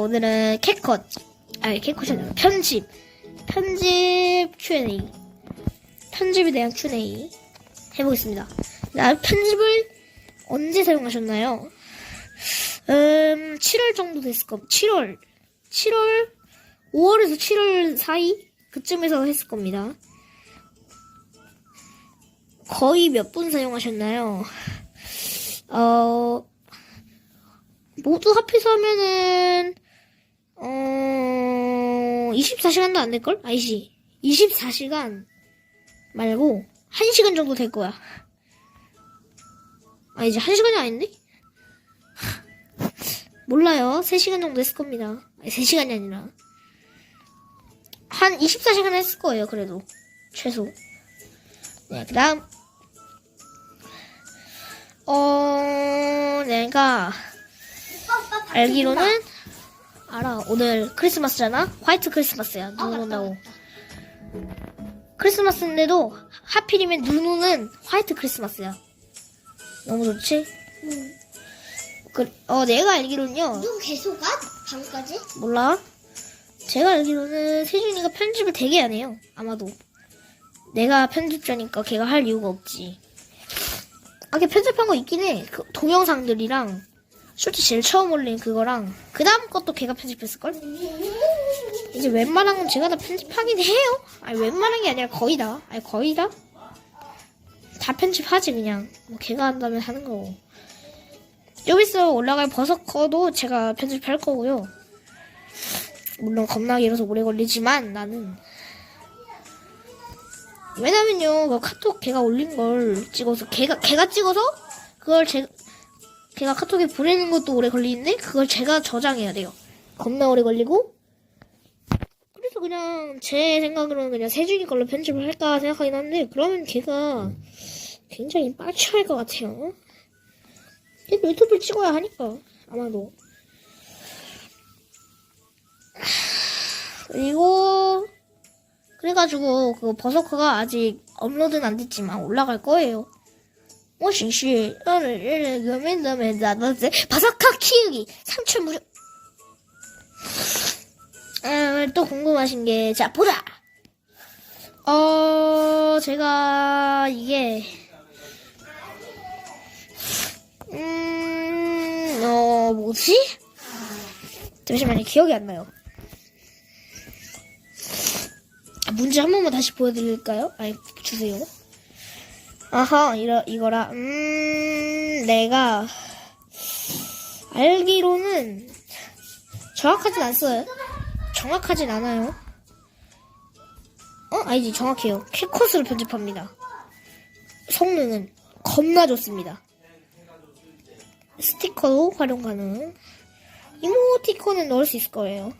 오늘은 캣컷, 아니 캣컷이 아니라 편집, 편집 Q&A, 편집에 대한 Q&A 해보겠습니다. 나 편집을 언제 사용하셨나요? 음, 7월 정도 됐을 겁니다. 7월, 7월, 5월에서 7월 사이 그쯤에서 했을 겁니다. 거의 몇 분 사용하셨나요? 어, 모두 합해서 하면은, 어, 24시간도 안 될걸? 아니지. 24시간 말고, 1시간 정도 될 거야. 아니지, 1시간이 아닌데? 몰라요. 3시간 정도 했을 겁니다. 아니, 3시간이 아니라. 한 24시간 했을 거예요, 그래도. 최소. 네, 그 다음. 어, 내가 알기로는. 오늘 크리스마스잖아? 화이트 크리스마스야. 눈 온다고. 크리스마스인데도 하필이면 눈 오는 화이트 크리스마스야. 너무 좋지? 그, 어, 내가 알기로는요. 눈 계속 가? 밤까지? 몰라. 제가 알기로는 세준이가 편집을 되게 안 해요. 아마도. 내가 편집자니까 걔가 할 이유가 없지. 아, 걔 편집한 거 있긴 해. 그 동영상들이랑, 솔직히 제일 처음 올린 그거랑, 그 다음 것도 걔가 편집했을걸? 이제 웬만한 건 제가 다 편집하긴 해요. 아니, 웬만한 게 아니라 거의 다. 아니, 거의 다? 다 편집하지, 그냥. 뭐, 걔가 한다면 하는 거고. 좀 있어 올라갈 버섯커도 제가 편집할 거고요. 물론 겁나 길어서 오래 걸리지만 나는 왜냐면요 그 카톡 걔가 올린 걸 찍어서 걔가 걔가 찍어서 그걸 제 걔가 카톡에 보내는 것도 오래 걸리는데 그걸 제가 저장해야 돼요. 겁나 오래 걸리고 그래서 그냥 제 생각으로는 그냥 세준이 걸로 편집을 할까 생각하긴 한데 그러면 걔가 굉장히 빡쳐할 것 같아요. 걔도 유튜브를 찍어야 하니까 아마도 그리고 그래가지고 그 버서커가 아직 업로드는 안 됐지만 올라갈 거예요. 오시시 오늘 이래 고민도 맨다 너세 바삭한 키우기 삼촌 무료 음또 궁금하신 게 자 보라。 어 제가 이게 음어 뭐지？ 잠시만요 기억이 안 나요。 아， 문제 한 번만 다시 보여드릴까요? 아니 주세요。 아하, 이러, 이거라. 음, 내가, 알기로는, 정확하진 않어요. 정확하진 않아요. 어? 아니지, 정확해요. 킥컷으로 편집합니다. 성능은 겁나 좋습니다. 스티커도 활용 가능. 이모티콘은 넣을 수 있을 거예요.